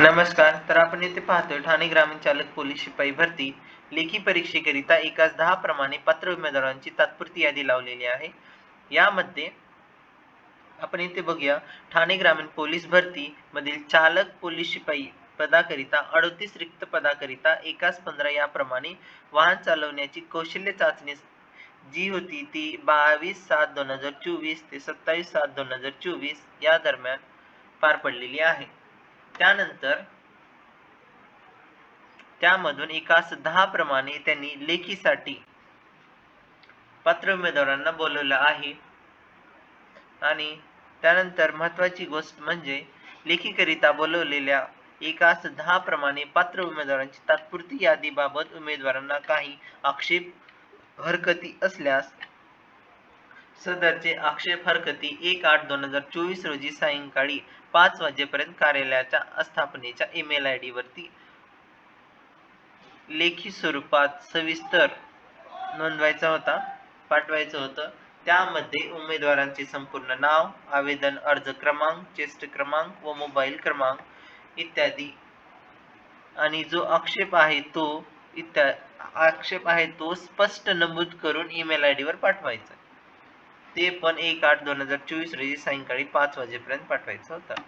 नमस्कार तर आपण येथे पाहतोय ठाणे ग्रामीण चालक पोलीस शिपाई भरती लेखी परीक्षेकरिता एकाच दहा प्रमाणे पात्र उमेदवारांची तात्पुरती यादी लावलेली आहे. यामध्ये आपण इथे बघूया ठाणे ग्रामीण पोलीस भरती मधील चालक पोलीस शिपाई पदाकरिता अडतीस रिक्त पदाकरिता एकाच पंधरा याप्रमाणे वाहन चालवण्याची कौशल्य चाचणी जी होती ती बावीस सात दोन हजार चोवीस ते सत्तावीस सात दोन हजार चोवीस या दरम्यान पार पडलेली आहे. त्यानंतर त्यामधून एकास दहा प्रमाणे त्यांनी लेखीसाठी पात्र उमेदवारांना बोलवलं आहे. आणि त्यानंतर महत्वाची गोष्ट म्हणजे लेखीकरिता बोलवलेल्या एकास दहा प्रमाणे पात्र उमेदवारांची तात्पुरती यादीबाबत उमेदवारांना काही आक्षेप हरकती असल्यास सदरचे आक्षेप हरकती एक आठ दोन हजार चोवीस रोजी सायंकाळी पाच वाजेपर्यंत कार्यालयाच्या आस्थापनेच्या ईमेल आय डी वरती. लेखी स्वरूपात सविस्तर नोंदवायचा होता पाठवायचं होतं. त्यामध्ये उमेदवारांचे संपूर्ण नाव आवेदन अर्ज क्रमांक चेस्ट क्रमांक व मोबाईल क्रमांक इत्यादी. आणि जो आक्षेप आहे तो इत्या आक्षेप आहे तो स्पष्ट नमूद करून ईमेल आय वर पाठवायचा ते पण एक आठ दोन हजार चोवीस रोजी सायंकाळी पाच वाजेपर्यंत पाठवायचं होतं.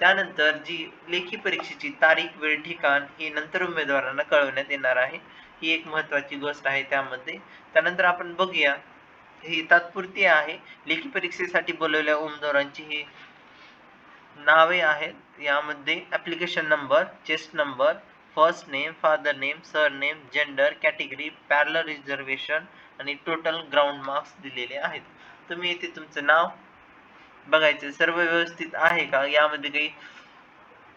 त्यानंतर जी लेखी परीक्षेची तारीख वेळ ठिकाण हे नंतर उमेदवारांना कळवण्यात येणार आहे. ही एक महत्वाची गोष्ट आहे त्यामध्ये. त्यानंतर आपण बघूया ही तात्पुरती आहे. लेखी परीक्षेसाठी बोलवलेल्या उमेदवारांची ही नावे आहेत. यामध्ये application number chest number first name father name surname gender category parallel reservation आणि टोटल ग्राउंड मार्क्स दिलेले आहेत. तुम्ही इथे तुमचं नाव बघायचं. सर्व व्यवस्थित आहे का? यामध्ये काही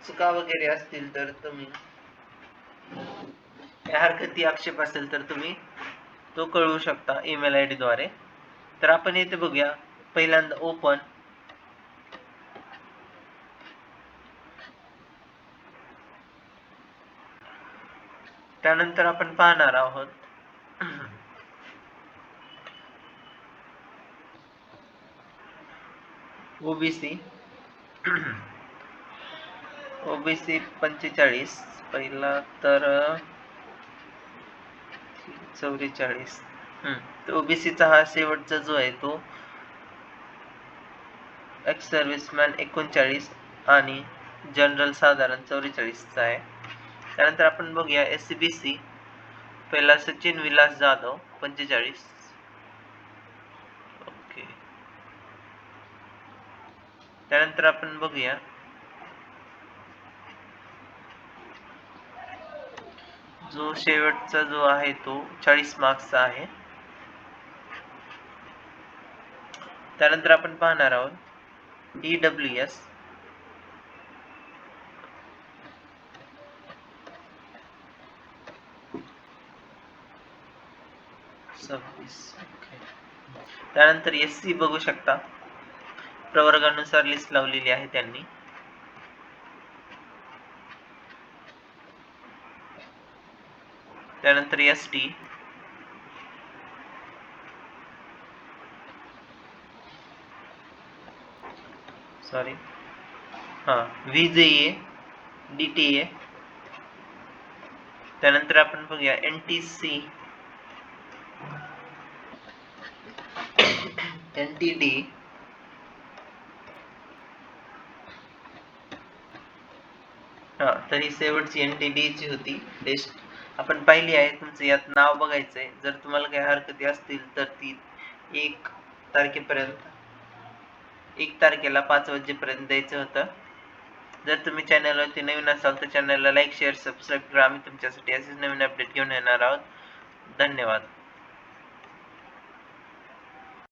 चुका वगैरे असतील तर तुम्ही हरकती आक्षेप असेल तर तुम्ही तो कळवू शकता ईमेल आयद्वारे. तर आपण येथे बघूया. पहिल्यांदा ओपन त्यानंतर आपण पाहणार आहोत. ओबीसी. ओबीसी पंचेचाळीस. पहिला तर चौवेचाळीस. तर ओबीसीचा हा शेवटचा जो आहे तो एक्स सर्व्हिसमॅन एकोणचाळीस आणि जनरल साधारण चौवेचाळीसचा आहे. त्यानंतर आपण बघूया एस सी बी सी पहिला सचिन विलास जाधव पंचेचाळीस. ओके. त्यानंतर आपण बघूया. जो शेवटचा जो आहे तो चाळीस मार्क्सचा आहे. त्यानंतर आपण पाहणार आहोत ई डब्ल्यू एस सव्वीस त्यानंतर एस सी बघू शकता. प्रवर्गानुसार लिस्ट लावलेली आहे त्यांनी. त्यानंतर एस टी सॉरी हां V J A D T A त्यानंतर आपण बघूया N T C N T D हा तर ही शेवटची एन टी डी ची होती. टेस्ट आपण पाहिली आहे तुमचं यात नाव बघायचंय. जर तुम्हाला काही हरकती असतील तर ती एक तारखेपर्यंत एक तारखेला पाच वाजेपर्यंत द्यायचं होतं. जर तुम्ही चॅनलवरती नवीन असाल तर चॅनलला लाईक शेअर सबस्क्राईब करा. आम्ही तुमच्यासाठी असेच नवीन अपडेट घेऊन येणार आहोत. धन्यवाद.